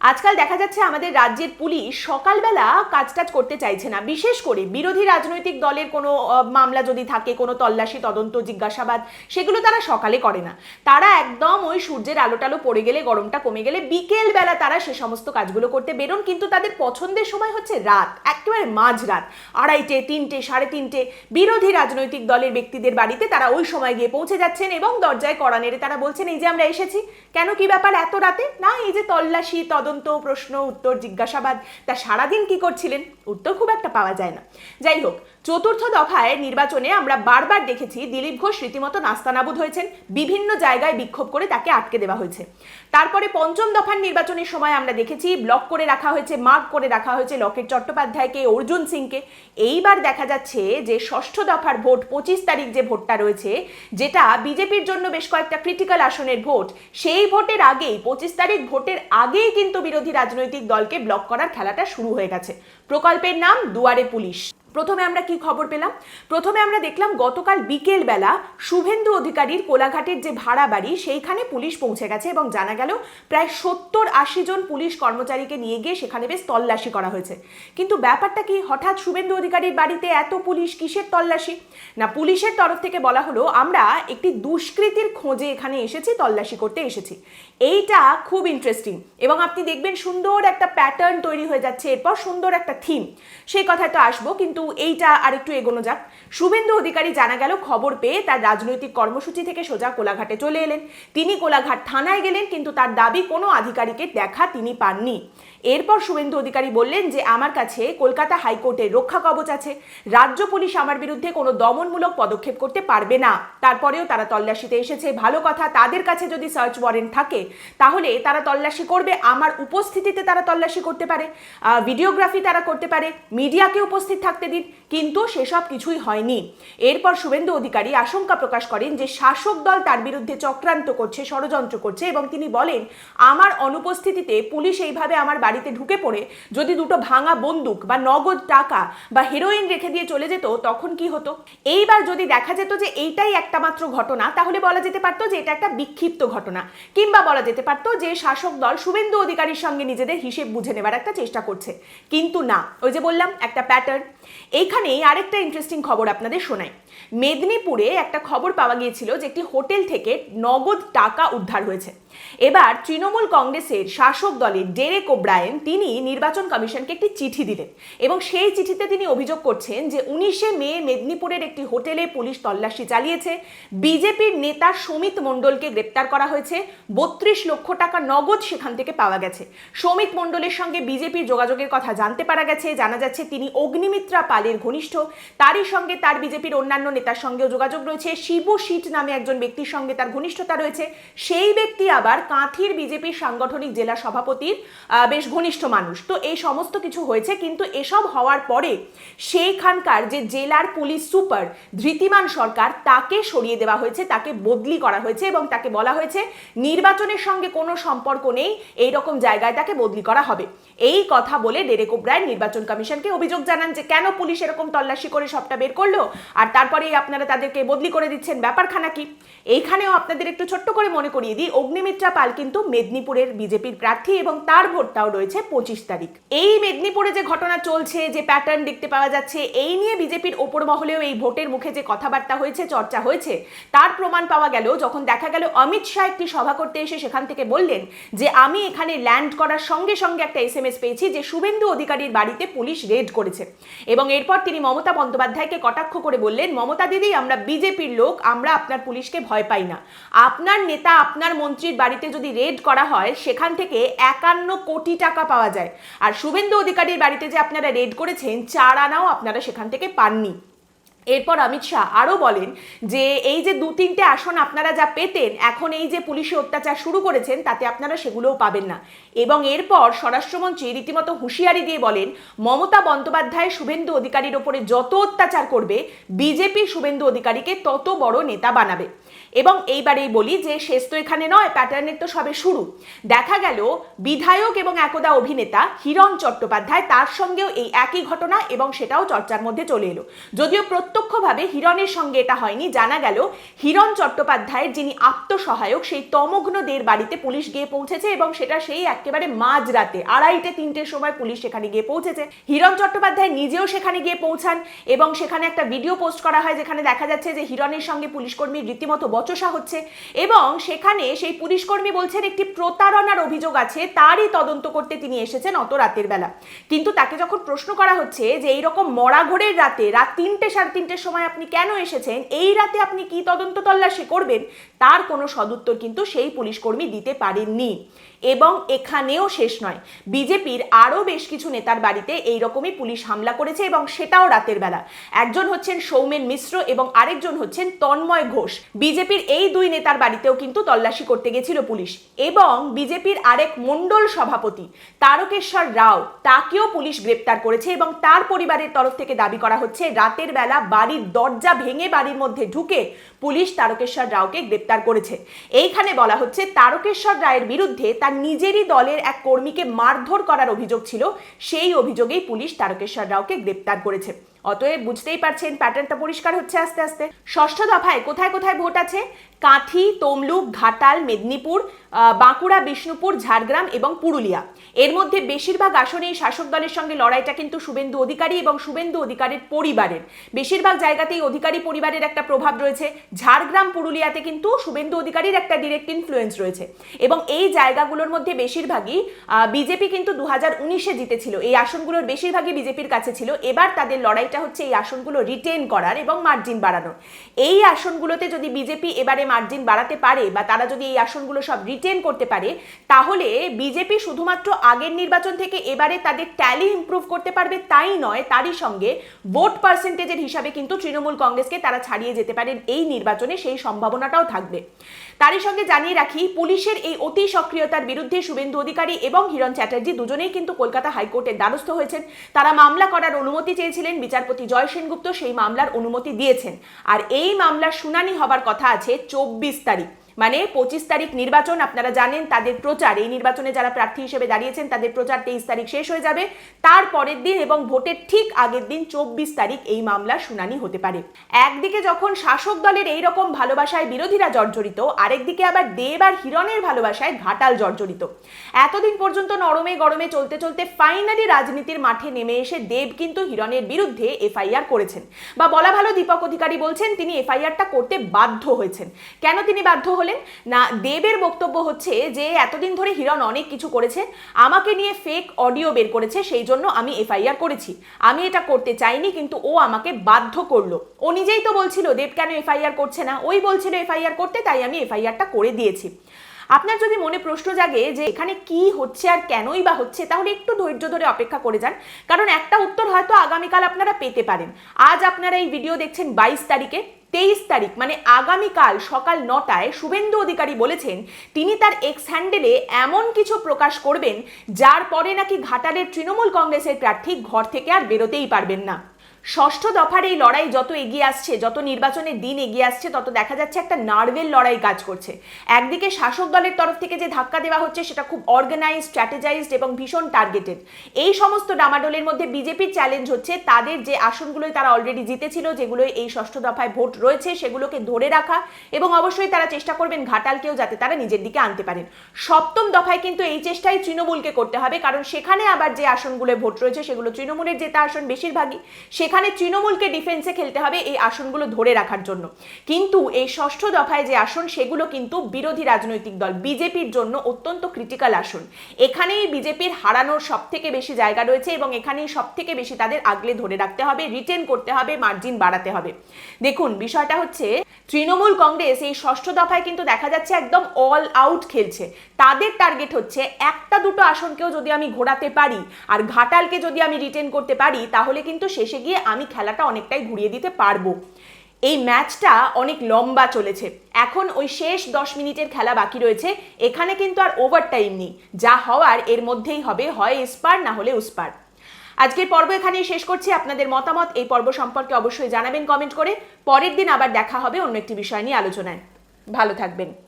আজকাল দেখা যাচ্ছে আমাদের রাজ্যের পুলিশ সকালবেলা কাজ টাজ করতে চাইছে না। বিশেষ করে বিরোধী রাজনৈতিক দলের কোনো মামলা যদি থাকে, কোনো তল্লাশি, তদন্ত, জিজ্ঞাসাবাদ, সেগুলো তারা সকালে করে না। তারা একদম ওই সূর্যের আলো টালো পড়ে গেলে, গরমটা কমে গেলে বিকেল বেলা তারা সে সমস্ত কাজগুলো করতে বেরোন। কিন্তু তাদের পছন্দের সময় হচ্ছে রাত, একেবারে মাঝ রাত, আড়াইটে, তিনটে, সাড়ে তিনটে। বিরোধী রাজনৈতিক দলের ব্যক্তিদের বাড়িতে তারা ওই সময় গিয়ে পৌঁছে যাচ্ছেন এবং দরজায় কড়া নেড়ে তারা বলছেন, এই যে আমরা এসেছি, কেন কি ব্যাপার এত রাতে? না, এই যে তল্লাশি, তদন্ত প্রশ্ন উত্তর জিজ্ঞাসাবাদ তা সারাদিন কি করছিলেন? উত্তর খুব একটা পাওয়া যায় না। যাই হোক, চতুর্থ দফায় নির্বাচনে আমরা বারবার দেখেছি দিলীপ ঘোষ রীতিমতো নাস্তানাবুদ হয়েছেন, বিভিন্ন জায়গায় বিক্ষোভ করে তাকে আটকে দেওয়া হয়েছে। তারপরে পঞ্চম দফার নির্বাচনের সময় আমরা দেখেছি ব্লক করে রাখা হয়েছে মার্ক করে রাখা হয়েছে লকেট চট্টোপাধ্যায়কে, অর্জুন সিংকে। এইবার দেখা যাচ্ছে যে ষষ্ঠ দফার ভোট পঁচিশ তারিখ যে ভোটটা রয়েছে, যেটা বিজেপির জন্য বেশ কয়েকটা ক্রিটিক্যাল আসনের ভোট, সেই ভোটের আগেই, পঁচিশ তারিখ ভোটের আগেই কিন্তু বিরোধী রাজনৈতিক দলকে ব্লক করার খেলাটা শুরু হয়ে গেছে। প্রকল্পের নাম দুয়ারে পুলিশ। প্রথমে আমরা কি খবর পেলাম? প্রথমে আমরা দেখলাম গতকাল বিকেল বেলা শুভেন্দু অধিকারীর কোলাঘাটের যে ভাড়া বাড়ি, সেইখানে পুলিশ পৌঁছে গেছে এবং জানা গেল প্রায় সত্তর আশি জন পুলিশ কর্মচারীকে নিয়ে গিয়ে সেখানে বেশ তল্লাশি করা হয়েছে। কিন্তু ব্যাপারটা কি? হঠাৎ শুভেন্দু অধিকারীর বাড়িতে এত পুলিশ, কিসের তল্লাশি? না, পুলিশের তরফ থেকে বলা হলো, আমরা একটি দুষ্কৃতির খোঁজে এখানে এসেছি, তল্লাশি করতে এসেছি। এইটা খুব ইন্টারেস্টিং এবং আপনি দেখবেন সুন্দর একটা প্যাটার্ন তৈরি হয়ে যাচ্ছে, এরপর সুন্দর একটা থিম সেই কথায় তো আসব, কিন্তু এইটা আর একটু এগোনো যাক। শুভেন্দু অধিকারী জানা গেল খবর পেয়ে তার রাজনৈতিক কর্মসূচি থেকে সোজা কোলাঘাটে চলে এলেন। তিনি কোলাঘাট থানায় গেলেন, কিন্তু তার দাবি কোনো আধিকারিকের দেখা তিনি পাননি। এরপর শুভেন্দু অধিকারী বললেন যে আমার কাছে কলকাতা হাইকোর্টের রক্ষা কবচ আছে। রাজ্য পুলিশ আমার বিরুদ্ধে কোনো দমনমূলক পদক্ষেপ করতে পারবে না। তারপরেও তারা তল্লাশিতে এসেছে। ভালো কথা, তাদের কাছে যদি সার্চ ওয়ারেন্ট থাকে, তাহলে তারা তল্লাশি করবে। আমার উপস্থিতিতে তারা তল্লাশি করতে পারে। ভিডিওগ্রাফি তারা করতে পারে। মিডিয়াকে উপস্থিত থাকতে দিন। কিন্তু সেসব কিছুই হয়নি। এরপর শুভেন্দু অধিকারী আশঙ্কা প্রকাশ করেন যে শাসক দল তার বিরুদ্ধে চক্রান্ত করছে, ষড়যন্ত্র করছে এবং তিনি বলেন, আমার অনুপস্থিতিতে পুলিশ এইভাবে আমার বাড়িতে ঢুকে পড়ে যদি দুটো ভাঙা বন্দুক বা নগদ টাকা বা হেরোইন রেখে দিয়ে চলে যেত, তখন কি হতো? এইবার যদি দেখা যেত যে এইটাই একটা মাত্র ঘটনা, তাহলে বলা যেতে পারতো যে এটা একটা বিক্ষিপ্ত ঘটনা। কিংবা বলা যেতে পারতো যে শাসক দল শুভেন্দু অধিকারীর সঙ্গে নিজেদের হিসেব বুঝে নেবার একটা চেষ্টা করছে। কিন্তু না, ওই যে বললাম, একটা প্যাটার্ন এইখানেই আরেকটা ইন্টারেস্টিং খবর আপনাদের শোনাই। মেদিনীপুরে একটা খবর পাওয়া গিয়েছিল যে একটি হোটেল থেকে নগদ টাকা উদ্ধার হয়েছে। এবার তৃণমূল কংগ্রেসের শাসক দলের ডেরেক ওব্রায়েন তিনি নির্বাচন কমিশনকে একটি চিঠি দিলেন এবং সেই চিঠিতে তিনি অভিযোগ করছেন যে উনিশে মে মেদিনীপুরের একটি হোটেলে পুলিশ তল্লাশি চালিয়েছে। বিজেপির নেতা সমিত মণ্ডলকে গ্রেপ্তার করা হয়েছে। বত্রিশ লক্ষ টাকা নগদ সেখান থেকে পাওয়া গেছে। সমিত মণ্ডলের সঙ্গে বিজেপির যোগাযোগের কথা জানতে পারা গেছে। জানা যাচ্ছে তিনি অগ্নিমিত্রা পালের ঘনিষ্ঠ। তারই সঙ্গে তার বিজেপির অন্যান্য নেতার সঙ্গেও যোগাযোগ রয়েছে। শিবু শীট নামে একজন ব্যক্তির সঙ্গে তার ঘনিষ্ঠতা রয়েছে। সেই ব্যক্তি আবার কাঁথির বিজেপির সাংগঠনিক জেলা সভাপতির বেশ ঘনিষ্ঠ মানুষ। তো এই সমস্ত কিছু হয়েছে, কিন্তু এসব হওয়ার পরে সেইখানকার যে জেলার পুলিশ সুপার ধৃতিমান সরকার, তাকে সরিয়ে দেওয়া হয়েছে, তাকে বদলি করা হয়েছে এবং তাকে বলা হয়েছে, নির্বাচনের সঙ্গে কোনো সম্পর্ক নেই এই রকম জায়গায় তাকে বদলি করা হবে। এই কথা বলে ডেরেক ওব্রায়ন নির্বাচন কমিশনকে অভিযোগ জানান যে, কেন পুলিশ এরকম তল্লাশি করে সবটা বের করল? আর তারপরেই আপনারা তাদেরকে বদলি করে দিচ্ছেন, ব্যাপারখানা কি? এইখানেও আপনাদের একটু ছোট্ট করে মনে করিয়ে দিই অগ্নিমিত্রা পাল কিন্তু মেদিনীপুরের বিজেপির প্রার্থী এবং তার ভোটটাও রয়েছে পঁচিশ তারিখ। এই মেদিনীপুরে যে ঘটনা চলছে, যে প্যাটার্ন দেখতে পাওয়া যাচ্ছে, এই নিয়ে বিজেপির ওপর মহলেও এই ভোটের মুখে যে কথাবার্তা হয়েছে, চর্চা হয়েছে, তার প্রমাণ পাওয়া গেল যখন দেখা গেল অমিত শাহ একটি সভা করতে এসে সেখান থেকে বললেন যে, আমি এখানে ল্যান্ড করার সঙ্গে সঙ্গে একটা এস এম এস পেয়েছি যে, শুভেন্দু অধিকারীর বাড়িতে পুলিশ রেড করেছে। এবং এরপর তিনি মমতা বন্দ্যোপাধ্যায়কে কটাক্ষ করে বললেন, মমতা দিদি, আমরা বিজেপির লোক, আমরা আপনার পুলিশকে ভয় পাই না। আপনার নেতা, আপনার মন্ত্রীর বাড়িতে যদি রেড করা হয়, সেখান থেকে একান্ন কোটি টাকা পাওয়া যায়। আর শুভেন্দু অধিকারীর বাড়িতে যে আপনারা রেড করেছেন, চার আনাও আপনারা সেখান থেকে পাননি। এরপর অমিত শাহ আরও বলেন যে এই যে দু তিনটে আসন আপনারা যা পেতেন, এখন এই যে পুলিশে অত্যাচার শুরু করেছেন, তাতে আপনারা সেগুলোও পাবেন না। এবং এরপর স্বরাষ্ট্রমন্ত্রী রীতিমতো হুঁশিয়ারি দিয়ে বলেন, মমতা বন্দ্যোপাধ্যায় শুভেন্দু অধিকারীর ওপরে যত অত্যাচার করবে, বিজেপি শুভেন্দু অধিকারীকে তত বড় নেতা বানাবে। এবং এইবারেই বলি যে শেষ তো এখানে নয়, প্যাটার্নের তো সবে শুরু। দেখা গেল বিধায়ক এবং একদা অভিনেতা হিরণ চট্টোপাধ্যায় তার সঙ্গেও এই একই ঘটনা এবং সেটাও চর্চার মধ্যে চলে এলো। যদিও প্রত্যক্ষ প্রত্যক্ষভাবে হিরণের সঙ্গে এটা হয়নি। জানা গেল হিরণ চট্টোপাধ্যায়ের যিনি আত্মসহায়ক, সেই তমগ্নদের বাড়িতে পুলিশ গিয়ে পৌঁছেছে এবং সেটা সেই একেবারে মাঝরাতে, আড়াইটে, তিনটের সময় পুলিশ সেখানে গিয়ে পৌঁছেছে। হিরণ চট্টোপাধ্যায় নিজেও সেখানে গিয়ে পৌঁছান এবং সেখানে একটা ভিডিও পোস্ট করা হয় যেখানে দেখা যাচ্ছে যে হিরণের সঙ্গে পুলিশকর্মীর রীতিমতো বচসা হচ্ছে এবং সেখানে সেই পুলিশকর্মী বলছেন, একটি প্রতারণার অভিযোগ আছে, তারই তদন্ত করতে তিনি এসেছেন অত রাতের বেলা। কিন্তু তাকে যখন প্রশ্ন করা হচ্ছে যে, এইরকম মরা ঘোরের রাতে রাত তিনটে সাড়ে তিনটের সময় আপনি কেন এসেছেন? এই রাতে আপনি কি তদন্ত তল্লাশি করবেন? তার কোনো সদুত্তর কিন্তু সেই পুলিশ কর্মী দিতে পারেননি। এবং এখানেও শেষ নয়। বিজেপির আরও বেশ কিছু নেতার বাড়িতে এই রকমই পুলিশ হামলা করেছে এবং সেটাও রাতের বেলা। একজন হচ্ছেন সৌমেন মিশ্র এবং আরেকজন হচ্ছেন তন্ময় ঘোষ। বিজেপির এই দুই নেতার বাড়িতেও কিন্তু তল্লাশি করতে গেছিল পুলিশ এবং বিজেপির আরেক মণ্ডল সভাপতি তারকেশ্বর রাও, তাকেও পুলিশ গ্রেপ্তার করেছে এবং তার পরিবারের তরফ থেকে দাবি করা হচ্ছে, রাতের বেলা বাড়ির দরজা ভেঙে বাড়ির মধ্যে ঢুকে পুলিশ তারকেশ্বর রাওকে গ্রেপ্তার করেছে। এইখানে বলা হচ্ছে, তারকেশ্বর রায়ের বিরুদ্ধে তার নিজেরই দলের এক কর্মীকে মারধর করার অভিযোগ ছিল, সেই অভিযোগেই পুলিশ তারকেশ্বর রাওকে গ্রেপ্তার করেছে। অতএব বুঝতেই পারছেন প্যাটার্নটা পরিষ্কার হচ্ছে আস্তে আস্তে। ষষ্ঠ দফায় কোথায় কোথায় ভোট আছে? কাঁথি, তমলুক, ঘাটাল, মেদিনীপুর বাঁকুড়া, বিষ্ণুপুর, ঝাড়গ্রাম এবং পুরুলিয়া। এর মধ্যে বেশিরভাগ আসনেই শাসক দলের সঙ্গে লড়াইটা কিন্তু শুভেন্দু অধিকারী এবং শুভেন্দু অধিকারীর পরিবারের। বেশিরভাগ জায়গাতেই অধিকারী পরিবারের একটা প্রভাব রয়েছে। ঝাড়গ্রাম, পুরুলিয়াতে কিন্তু শুভেন্দু অধিকারীর একটা ডিরেক্ট ইনফ্লুয়েন্স রয়েছে। এবং এই জায়গাগুলোর মধ্যে বেশিরভাগই বিজেপি কিন্তু দু হাজার উনিশে জিতেছিল। এই আসনগুলোর বেশিরভাগই বিজেপির কাছে ছিল। এবার তাদের লড়াইটা হচ্ছে এই আসনগুলো রিটেন করার এবং মার্জিন বাড়ানোর। এই আসনগুলোতে যদি বিজেপি এবারে মার্জিন বাড়াতে পারে বা তারা যদি এই আসনগুলো সব রিটেন করতে পারে, তাহলে বিজেপি শুধুমাত্র আগের নির্বাচন থেকে এবারে তাদের ট্যালি ইম্প্রুভ করতে পারবে তাই নয়, তারই সঙ্গে ভোট পার্সেন্টেজের হিসাবে কিন্তু তৃণমূল কংগ্রেসকে তারা ছাড়িয়ে যেতে পারেন এই নির্বাচনে, সেই সম্ভাবনাটাও থাকবে। তারই সঙ্গে জানিয়ে রাখি, পুলিশের এই অতি সক্রিয়তার বিরুদ্ধে শুভেন্দু অধিকারী এবং হিরণ চ্যাটার্জি দুজনেই কিন্তু কলকাতা হাইকোর্টের দ্বারস্থ হয়েছেন। তারা মামলা করার অনুমতি চেয়েছিলেন, বিচারপতি জয় সেনগুপ্ত সেই মামলার অনুমতি দিয়েছেন। আর এই মামলার শুনানি হবার কথা আছে চব্বিশ তারিখ। মানে পঁচিশ তারিখ নির্বাচন, আপনারা জানেন তাদের প্রচার। এই নির্বাচনে যারা প্রার্থী হিসেবে দাঁড়িয়েছেন, তাদের প্রচার তেইশ তারিখ শেষ হয়ে যাবে। তার পরের দিন এবং ভোটের ঠিক আগের দিন চব্বিশ তারিখ এই মামলার শুনানি হতে পারে। একদিকে যখন শাসক দলের এই রকম ভালোবাসায় বিরোধীরা জর্জরিত, আরেকদিকে আবার দেব আর হিরণের ভালোবাসায় ঘাটাল জর্জরিত। এতদিন পর্যন্ত নরমে গরমে চলতে চলতে ফাইনালি রাজনীতির মাঠে নেমে এসে দেব কিন্তু হিরণের বিরুদ্ধে এফআইআর করেছেন। বা বলা ভালো, দীপক অধিকারী বলছেন, তিনি এফআইআরটা করতে বাধ্য হয়েছেন। কেন তিনি বাধ্য হলেন? না, দেবের বক্তব্য হচ্ছে যে, এতদিন ধরে হিরণ অনেক কিছু করেছে, আমাকে নিয়ে ফেক অডিও বের করেছে, সেই জন্য আমি এফআইআর করেছি। আমি এটা করতে চাইনি, কিন্তু ও আমাকে বাধ্য করল। ও নিজেই তো বলছিল, দেব কেন এফআইআর করছে না? ওই বলছিল, এফআইআর করতে, তাই আমি এফআইআরটা করে দিয়েছি। আপনার যদি মনে প্রশ্ন জাগে যে, এখানে কি হচ্ছে আর কেনই বা হচ্ছে? তাহলে একটু ধৈর্য ধরে অপেক্ষা করে যান, কারণ একটা উত্তর হয়তো আগামীকাল আপনারা পেতে পারেন। আজ আপনারা এই ভিডিও দেখছেন বাইশ তারিখে তেইশ তারিখ মানে আগামীকাল সকাল নটায় শুভেন্দু অধিকারী বলেছেন, তিনি তার এক্স হ্যান্ডেলে এমন কিছু প্রকাশ করবেন, যার পরে নাকি ঘাটালের তৃণমূল কংগ্রেসের প্রার্থী ঘর থেকে আর বেরোতেই পারবেন না। ষষ্ঠ দফার এই লড়াই যত এগিয়ে আসছে, যত নির্বাচনের দিন এগিয়ে আসছে, তত দেখা যাচ্ছে একটা নার্ভের লড়াই কাজ করছে। একদিকে শাসক দলের তরফ থেকে যে ধাক্কা দেওয়া হচ্ছে, সেটা খুব অর্গানাইজ স্ট্র্যাটেজাইজড এবং ভীষণ টার্গেটেড এই সমস্ত ডামাডোলের মধ্যে বিজেপির চ্যালেঞ্জ হচ্ছে, তাদের যে আসনগুলোয় তারা অলরেডি জিতেছিল যেগুলো এই ষষ্ঠ দফায় ভোট রয়েছে, সেগুলোকে ধরে রাখা এবং অবশ্যই তারা চেষ্টা করবেন ঘাটালকেও যাতে তারা নিজের দিকে আনতে পারেন। সপ্তম দফায় কিন্তু এই চেষ্টাই তৃণমূলকে করতে হবে, কারণ সেখানে আবার যে আসনগুলোয় ভোট রয়েছে, সেগুলো তৃণমূলের জেতা আসন বেশিরভাগই, সেখানে তৃণমূলকে ডিফেন্সে খেলতে হবে এই আসনগুলো ধরে রাখার জন্য। কিন্তু এই ষষ্ঠ দফায় যে আসন, সেগুলো কিন্তু বিরোধী রাজনৈতিক দল, বিজেপির জন্য অত্যন্ত ক্রিটিক্যাল আসন। এখানেই বিজেপির হারানোর সব থেকে বেশি জায়গা রয়েছে এবং এখানেই সব থেকে বেশি তাদের আগলে ধরে রাখতে হবে রিটেন করতে হবে মার্জিন বাড়াতে হবে। দেখুন, বিষয়টা হচ্ছে তৃণমূল কংগ্রেস এই ষষ্ঠ দফায় কিন্তু দেখা যাচ্ছে একদম অল আউট খেলছে। তাদের টার্গেট হচ্ছে একটা দুটো আসনকেও যদি আমি ঘোরাতে পারি আর ঘাটালকে যদি আমি রিটেন করতে পারি, তাহলে কিন্তু শেষে গিয়ে আমি খেলাটা অনেকটাই ঘুরিয়ে দিতে পারব। এই ম্যাচটা অনেক লম্বা চলেছে। এখন ওই শেষ দশ মিনিটের খেলা বাকি রয়েছে। এখানে কিন্তু আর ওভার টাইম নেই। যা হওয়ার এর মধ্যেই হবে, হয় এসপার না হলে উসপার। আজকের পর্ব এখানেই শেষ করছি। আপনাদের মতামত এই পর্ব সম্পর্কে অবশ্যই জানাবেন কমেন্ট করে। পরের দিন আবার দেখা হবে অন্য একটি বিষয় নিয়ে আলোচনায়। ভালো থাকবেন।